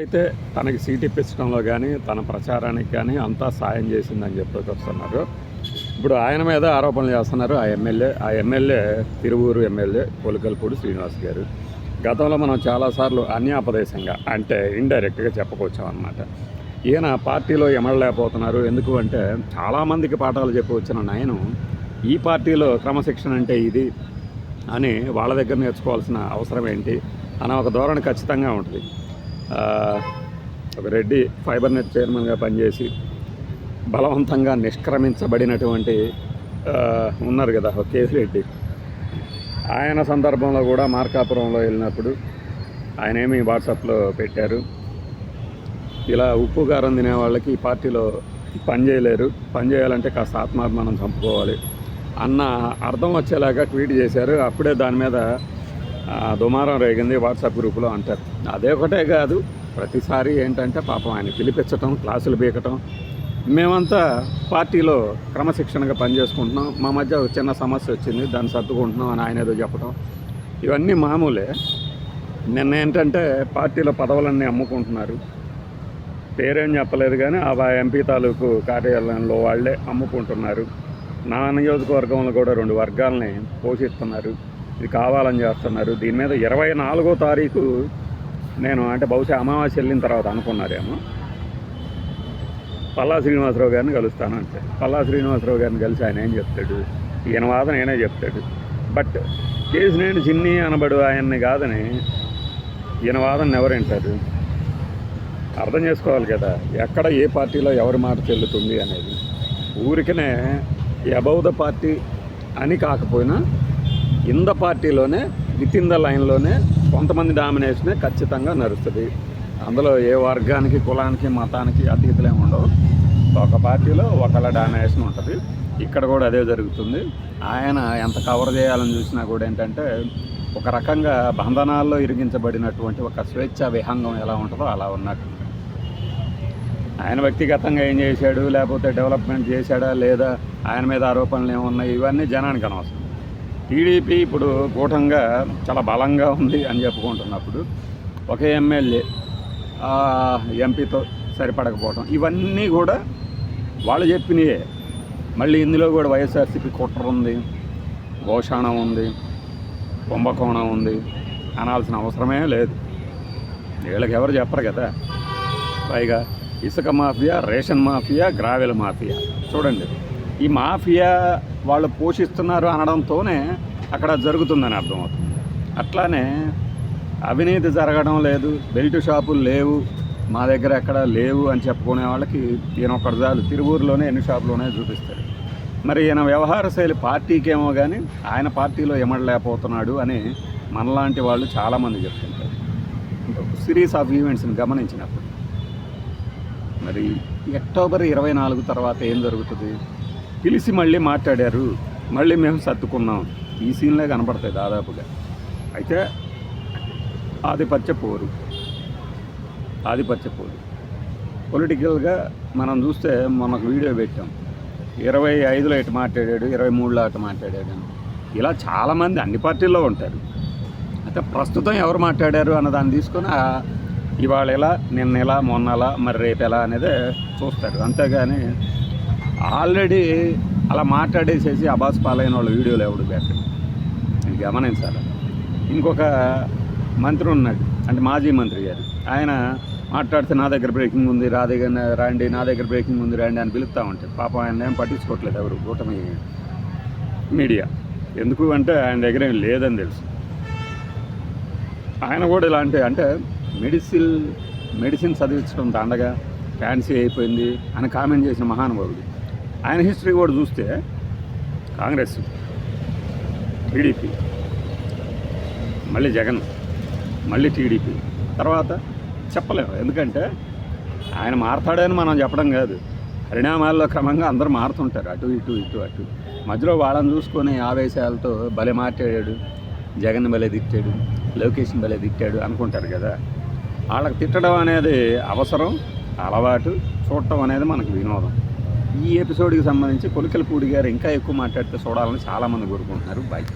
అయితే తనకి సీట్ ఇప్పించడంలో కానీ తన ప్రచారానికి కానీ అంతా సాయం చేసిందని చెప్పేసి వస్తున్నారు. ఇప్పుడు ఆయన మీద ఆరోపణలు చేస్తున్నారు ఆ ఎమ్మెల్యే ఆ ఎమ్మెల్యే తిరువూరు ఎమ్మెల్యే పొలికల్పూడి శ్రీనివాస్ గారు. గతంలో మనం చాలాసార్లు అన్యాపదేశంగా అంటే ఇండైరెక్ట్గా చెప్పుకొచ్చామన్నమాట. ఈయన పార్టీలో ఎమడలేకపోతున్నారు ఎందుకు అంటే చాలామందికి పాఠాలు చెప్పి వచ్చిన ఈ పార్టీలో క్రమశిక్షణ అంటే ఇది అని వాళ్ళ దగ్గర నేర్చుకోవాల్సిన అవసరం ఏంటి అనే ఒక ధోరణి ఖచ్చితంగా ఉంటుంది. ఒక రెడ్డి ఫైబర్ నెట్ చైర్మన్గా పనిచేసి బలవంతంగా నిష్క్రమించబడినటువంటి ఉన్నారు కదా ఒక రెడ్డి. ఆయన సందర్భంలో కూడా మార్కాపురంలో వెళ్ళినప్పుడు ఆయన ఏమి వాట్సాప్లో పెట్టారు. ఇలా ఉప్పు కారం తినే వాళ్ళకి ఈ పార్టీలో పని చేయలేరు. పని చేయాలంటే కాస్త ఆత్మాభిమానం చంపుకోవాలి అన్న అర్థం వచ్చేలాగా ట్వీట్ చేశారు. అప్పుడే దాని మీద దుమారం రేగింది వాట్సాప్ గ్రూపులో అంటారు. అదే ఒకటే కాదు ప్రతిసారి ఏంటంటే పాపం ఆయన పిలిపించటం క్లాసులు పీకటం మేమంతా పార్టీలో క్రమశిక్షణగా పనిచేసుకుంటున్నాం. మా మధ్య ఒక చిన్న సమస్య వచ్చింది దాన్ని సర్దుకుంటున్నాం అని ఆయన ఏదో చెప్పడం ఇవన్నీ మామూలే. నిన్న ఏంటంటే పార్టీలో పదవులన్నీ అమ్ముకుంటున్నారు. పేరేం చెప్పలేదు కానీ ఆ ఎంపీ తాలూకు కార్యాలయంలో వాళ్ళే అమ్ముకుంటున్నారు. నా నియోజకవర్గంలో కూడా రెండు వర్గాలని పోషిస్తున్నారు. ఇది కావాలని చేస్తున్నారు. దీని మీద ఇరవై నాలుగో తారీఖు నేను అంటే బహుశా అమావాస్య వెళ్ళిన తర్వాత అనుకున్నారేమో. పల్లా శ్రీనివాసరావు గారిని కలుస్తాను అంటే పల్లా శ్రీనివాసరావు గారిని కలిసి ఆయన ఏం చెప్తాడు? ఈయన వాదన నేనే చెప్తాడు. బట్ కేసినేని చిన్ని అనబడు ఆయన్ని కాదని ఈయన వాదన ఎవరు వింటారు? అర్థం చేసుకోవాలి కదా. ఎక్కడ ఏ పార్టీలో ఎవరి మాట చెల్లుతుంది అనేది. ఊరికనే అబౌ ద పార్టీ అని కాకపోయినా ఇన్ ద పార్టీలోనే విత్ ఇన్ ద లైన్లోనే కొంతమంది డామినేషనే ఖచ్చితంగా నడుస్తుంది. అందులో ఏ వర్గానికి కులానికి మతానికి అతీతులే ఉండవు. ఒక పార్టీలో ఒకళ్ళ డామినేషన్ ఉంటుంది. ఇక్కడ కూడా అదే జరుగుతుంది. ఆయన ఎంత కవర్ చేయాలని చూసినా కూడా ఏంటంటే ఒక రకంగా బంధనాల్లో ఇరిగించబడినటువంటి ఒక స్వేచ్ఛ విహంగం ఎలా ఉంటుందో అలా ఉన్నట్టు. ఆయన వ్యక్తిగతంగా ఏం చేశాడు లేకపోతే డెవలప్మెంట్ చేశాడా లేదా ఆయన మీద ఆరోపణలు ఏమున్నాయి ఇవన్నీ జనానికి అనవసరం. టీడీపీ ఇప్పుడు కూటంగా చాలా బలంగా ఉంది అని చెప్పుకుంటున్నప్పుడు ఒక ఎమ్మెల్యే ఎంపీతో సరిపడకపోవడం ఇవన్నీ కూడా వాళ్ళు చెప్పినయే. మళ్ళీ ఇందులో కూడా వైఎస్ఆర్సీపీ కుట్ర ఉంది గోషాణం ఉంది కుంభకోణం ఉంది అనాల్సిన అవసరమే లేదు. వీళ్ళకి ఎవరు చెప్పరు కదా. పైగా ఇసుక mafia ration mafia gravel mafia. చూడండి ఈ మాఫియా వాళ్ళు పోషిస్తున్నారు అనడంతోనే అక్కడ జరుగుతుందని అర్థమవుతుంది. అట్లానే అవినీతి జరగడం లేదు బెల్ట్ షాపులు లేవు మా దగ్గర ఎక్కడ లేవు అని చెప్పుకునే వాళ్ళకి ఈయన ఒకటి చాలు. తిరువూరులోనే ఎన్ని షాపులోనే చూపిస్తాడు. మరి ఈయన వ్యవహార శైలి పార్టీకేమో కానీ ఆయన పార్టీలో ఎమడలేకపోతున్నాడు అని మనలాంటి వాళ్ళు చాలామంది చెప్తుంటారు. సిరీస్ ఆఫ్ ఈవెంట్స్ని గమనించినప్పుడు. మరి అక్టోబర్ ఇరవై నాలుగు తర్వాత ఏం జరుగుతుంది? పిలిచి మళ్ళీ మాట్లాడారు. మళ్ళీ మేము సర్దుకున్నాం. ఈ సీన్లే కనపడతాయి దాదాపుగా. అయితే ఆధిపత్య పోరు. ఆధిపత్య పోరు. పొలిటికల్గా మనం చూస్తే మనకు వీడియో పెట్టాం. ఇరవై ఐదులో ఇటు మాట్లాడాడు ఇరవై మూడులో అటు మాట్లాడాడు అని. ఇలా చాలామంది అన్ని పార్టీల్లో ఉంటారు. అయితే ప్రస్తుతం ఎవరు మాట్లాడారు అన్న దాన్ని తీసుకొని ఇవాళ ఎలా నిన్న ఎలా మొన్న ఎలా మరి రేపు ఎలా అనేది చూస్తారు. అంతేగాని ఆల్రెడీ అలా మాట్లాడేసేసి అబాస్ పాలైన వాళ్ళ వీడియోలు ఎవడు పెట్టండి నేను గమనించాలి. ఇంకొక మంత్రి ఉన్నాడు. అంటే మాజీ మంత్రి గారు. ఆయన మాట్లాడితే నా దగ్గర బ్రేకింగ్ ఉంది రా దగ్గర రండి నా దగ్గర బ్రేకింగ్ ఉంది రండి అని పిలుస్తూ ఉంటారు పాపం ఆయన ఏం పట్టించుకోవట్లేదు ఎవరు కూటమి మీడియా. ఎందుకు అంటే ఆయన దగ్గర ఏం లేదని తెలుసు. ఆయన కూడా ఇలాంటి అంటే మెడిసిన్ మెడిసిన్ చదివించడం దండగా ఫ్యాన్సీ అయిపోయింది అని కామెంట్ చేసిన మహానుభావుడు. ఆయన హిస్టరీ కూడా చూస్తే కాంగ్రెస్ టీడీపీ మళ్ళీ జగన్ మళ్ళీ టీడీపీ. తర్వాత చెప్పలేము. ఎందుకంటే ఆయన మారతాడని మనం చెప్పడం కాదు. పరిణామాల్లో క్రమంగా అందరూ మారుతుంటారు. అటు ఇటు ఇటు అటు. మధ్యలో వాళ్ళని చూసుకొని ఆవేశాలతో భలే మాట్లాడాడు. జగన్ భలే తిట్టాడు. లోకేష్ భలే తిట్టాడు అనుకుంటారు కదా. వాళ్ళకి తిట్టడం అనేది అవసరం అలవాటు చూడటం అనేది మనకు వినోదం. ఈ ఎపిసోడ్కి సంబంధించి కొలికలపూడి గారు ఇంకా ఎక్కువ మాట్లాడితే చూడాలని చాలామంది కోరుకుంటున్నారు. బాయ్